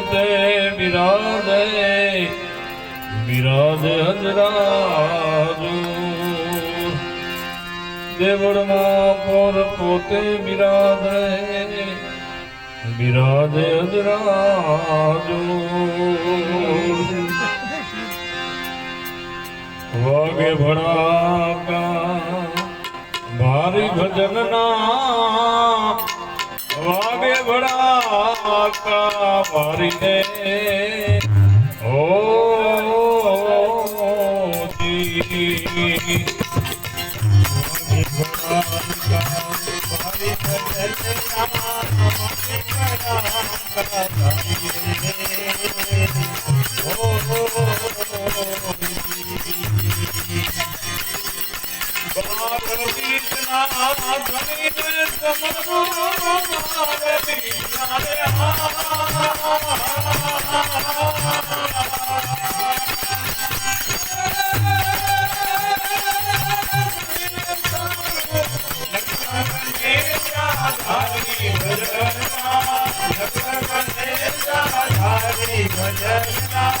પોતે બિરાજે બિરાજે હજરાજુ દેવળમાં પોર પોતે બિરાજે બિરાજે હજરાજુ વાગે ભણાકા મારી ભજનના વાગે ભડાકા મારી ને ઓ જી. ભડાકા મારી ભજનના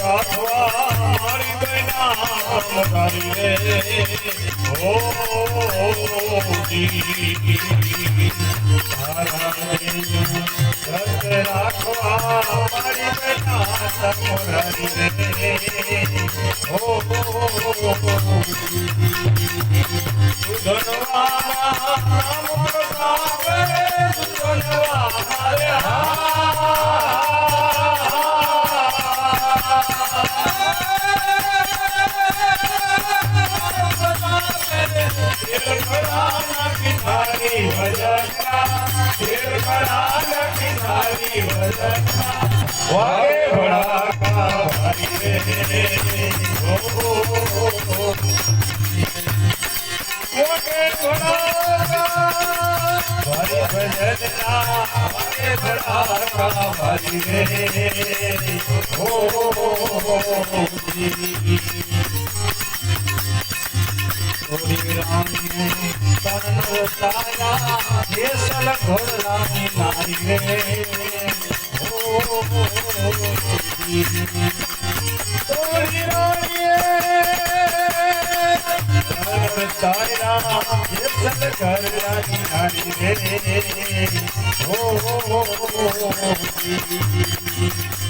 રાખવા મારી બેના તારી રે ઓ વાગે ભડાકા ભારી રે ઓ વાગે ભડાકા ભારી ભજનના વાગે ભડાકા ભારી રે ઓ જી થોડી રાણી તન તારા દેસલ ઘોડાની નારી રે ઓ થોડી રાણી તન તારા દેસલ ઘોડાની નારી રે ઓ મારે ગુમાના હે મહેરા મારે ગુમાના રે મોગડી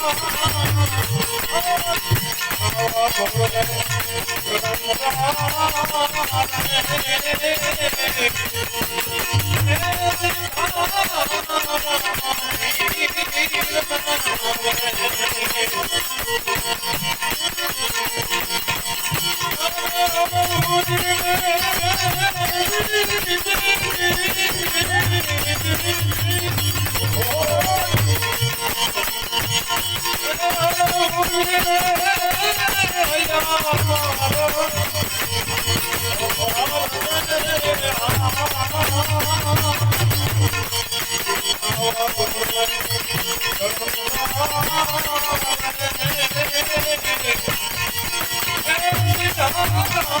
ભજના વાગે Yeah.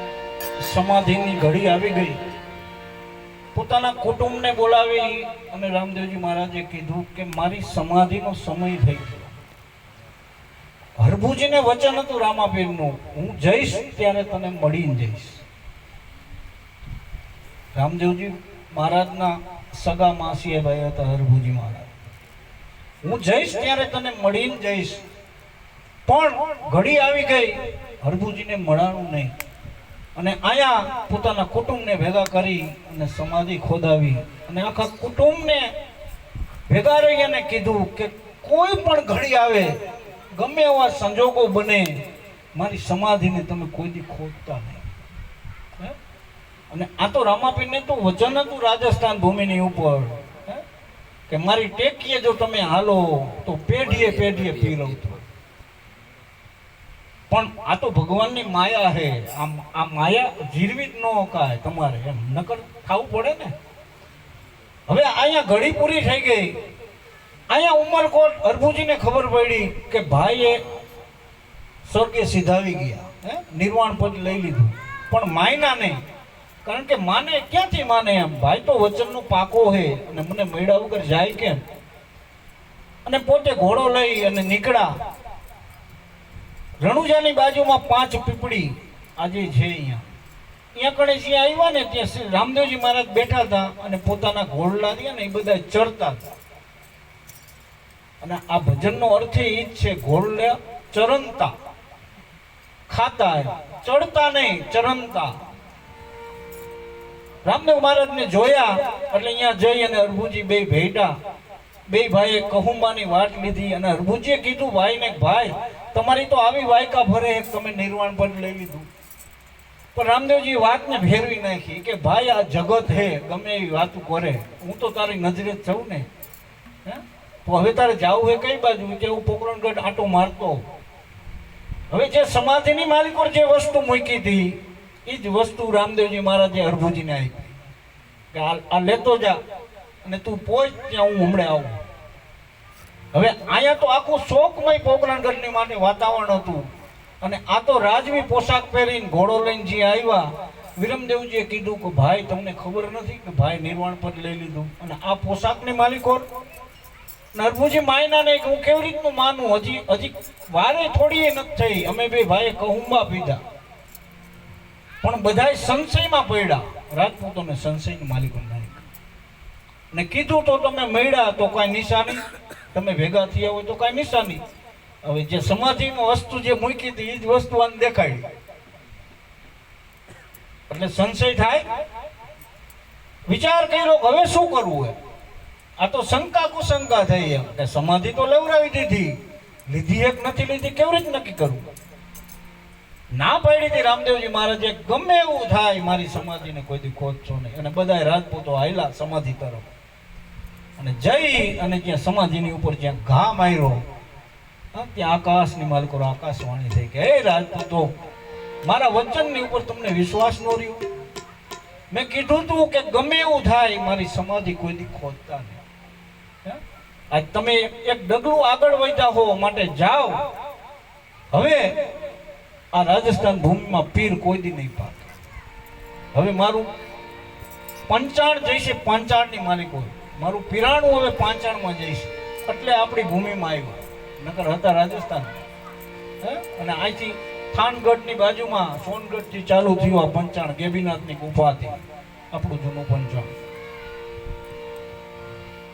સમાધિની ઘડી આવી ગઈ. પોતાના કુટુંબને બોલાવી અને રામદેવજી મહારાજે કીધું કે મારી સમાધિનો સમય થઈ ગયો. હરભુજીને વચન હતું રામાપીરનું, હું જઈશ ત્યારે તને મળીને જઈશ. રામદેવજી મહારાજના સગા માસીએ ભાઈ હતા હરભુજી મહારાજ. હું જઈશ ત્યારે તને મળીને જઈશ, પણ ઘડી આવી ગઈ, હરભુજીને મળાણું નહીં. અને અહીંયા પોતાના કુટુંબને ભેગા કરી અને સમાધિ ખોદાવી અને આખા કુટુંબને ભેગા રહી અને કીધું કે કોઈ પણ ઘડી આવે, ગમે એવા સંજોગો બને, મારી સમાધિને તમે કોઈ દી ખોદતા નહીં? અને આ તો રામાપીરને તો વચન હતું રાજસ્થાન ભૂમિની ઉપર? કે મારી ટેકીએ જો તમે હાલો, તો પેઢીએ પેઢીએ પીરવ તો પણ આ તો ભગવાનની માયા છે આ આ માયા જીરવી જ ન કાય તમારે. એમ નકર ખાવું પડે ને. હવે અહીંયા ઘડી પૂરી થઈ ગઈ. અહીંયા ઉમરકોટ અરબુજીને ખબર પડી કે ભાઈએ સ્વર્ગે સિધાવી ગયા. હે? નિર્વાણ પદ લઈ લીધું. પણ માયના નહીં. કારણ કે માને ક્યાંથી માને એમ? ભાઈ તો વચનનો પાકો હે અને મને મળ્યા વગર જાય કેમ? અને પોતે ઘોડો લઈ અને નીકળ્યા. રણુજાની બાજુમાં પાંચ પીપળી આજે છે અહીંયા. ત્યાં કણે જે આવ્યા ને, ત્યાં શ્રી રામદેવજી મહારાજ બેઠા હતા અને પોતાના ઘોડલા રહ્યા ને, એ બધા ચરતા હતા. અને આ ભજનનો અર્થ એ જ છે ઘોડલે ચરણતા. ખાતા ચડતા નહીં, ચરણતા. રામદેવ મહારાજને જોયા, એટલે અહીંયા જઈ અને અરબુજી બે ભેટા બે ભાઈએ કહુંબાની વાટ લીધી અને અરબુજીએ કીધું ભાઈને ભાઈ તમારી તો આવી વાયકા ભરે એક તમે નિર્વાણ પદ લઈ લીધું. પણ રામદેવજી વાતને ફેરવી નાખી કે ભાઈ, આ જગત હે, ગમે એવી વાત કરે. હું તો તારી નજરે જ છું ને? તો હવે તારે જાવું હે કઈ બાજુ? કે હું પોકરણગઢ આંટો મારતો? હવે જે સમાધિની માલિકો જે વસ્તુ મૂકી હતી એ જ વસ્તુ રામદેવજી મહારાજે હરભુજીને આપી. કે આ લેતો જા, અને તું પહોંચ ત્યાં હું હમણાં આવું. હવે અહીંયા તો આખું શોકમય પોકરણગઢની માટે વાતાવરણ હતું. અને આ તો રાજવી પોશાક પહેરીને ઘોડો લઈને જે આવ્યા, વિરમદેવજીએ કીધું કે ભાઈ, તમને ખબર નથી કે ભાઈ નિર્વાણ પદ લઈ લીધું? અને આ પોશાકની માલિકો નરભુજી માયનાને હું કેવી રીતનું માનું? હજી હજી વારે થોડી એ નથી થઈ. અમે બે ભાઈએ કહુંબા પીધા. પણ બધાય સંશયમાં પડ્યા. રાજપૂતોને સંશયની માલિકો. ને કીધું તો તમે મળ્યા, તો કાંઈ નિશાની? તમે ભેગા થયા હોય તો કાંઈ નિશાની હવે જે સમાધિમાં વસ્તુ જે મૂકી હતી એ જ વસ્તુ આને દેખાડી એટલે સંશય થાય? વિચાર કર્યો હવે શું કરવું હે આ તો શંકા કુશંકા થઈ એમ. કે સમાધિ તો લેવડાવી દીધી. લીધી એક નથી લીધી, કેવી રીતે નક્કી કરવું ના પાડી હતી રામદેવજી મહારાજે, ગમે એવું થાય, મારી સમાધિને કોઈ દી ખોદશો નહીં. અને બધા રાજપૂતો આયલા સમાધિ તરફ. અને જઈ અને ત્યાં સમાધિની ઉપર જ્યાં ઘા માર્યો ત્યાં આકાશની માલિકો આકાશવાણી થઈ કે, હે રાજપૂતો, મારા વચનની ઉપર તમને વિશ્વાસ ન રહ્યો? મેં કીધું તું કે ગમે એવું થાય, મારી સમાધિ કોઈ દી ખોદતા નહીં? આજ તમે એક ડગલું આગળ વધ્યા હો, માટે જાઓ. હવે આ રાજસ્થાન ભૂમિમાં પીર કોઈ દી નહીં પાક. હવે મારું પંચાણ જઈશે, પાંચાળની માલિકો મારું પિરાણું હવે પાંચાણમાં જઈશ. એટલે આપણી ભૂમિમાં આવ્યું. નકર હતા રાજસ્થાન? અને અહીંથી થાનગઢની બાજુમાં, સોનગઢથી ચાલુ થયું આ પંચાણ, ગેબીનાથની ગુફાથી, આપણું જૂનું પંચાણ.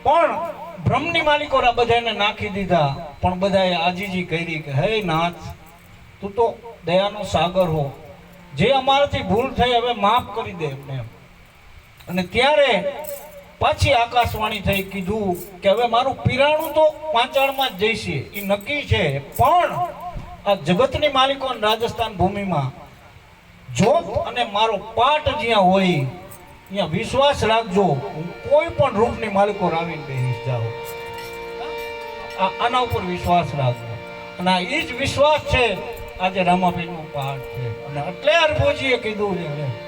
પણ બ્રહ્મની માલિકો બધાને નાખી દીધા. પણ બધાએ આજીજી કરી કે, હે નાથ, તું તો દયાનો સાગર હો. જે અમારાથી ભૂલ થઈ, હવે માફ કરી દે એમને. એમ. અને ત્યારે પાછી આકાશવાણી થઈ કીધું કે હવે મારું પિરાણું તો પાંચાળમાં જ જઈશે એ નક્કી છે. પણ આ જગતની માલિકો રાજસ્થાન ભૂમિમાં જોત અને મારો પાઠ જ્યાં હોય, ત્યાં વિશ્વાસ રાખજો. હું કોઈ પણ રૂપની માલિકો રાવીને બેસી જાઉં. આ- આના ઉપર વિશ્વાસ રાખજો. અને આ એ જ વિશ્વાસ છે, આજે રામાપીરનો પાઠ છે. અને એટલે અરબોજીએ કીધું છે.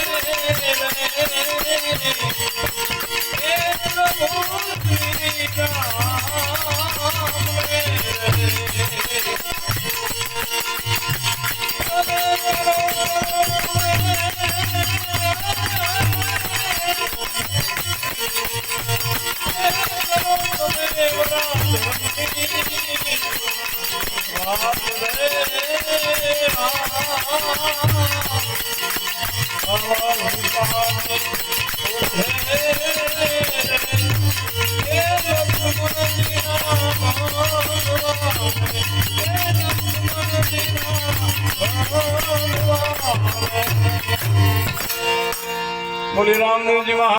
બોલી રામદેવજી મહારાજ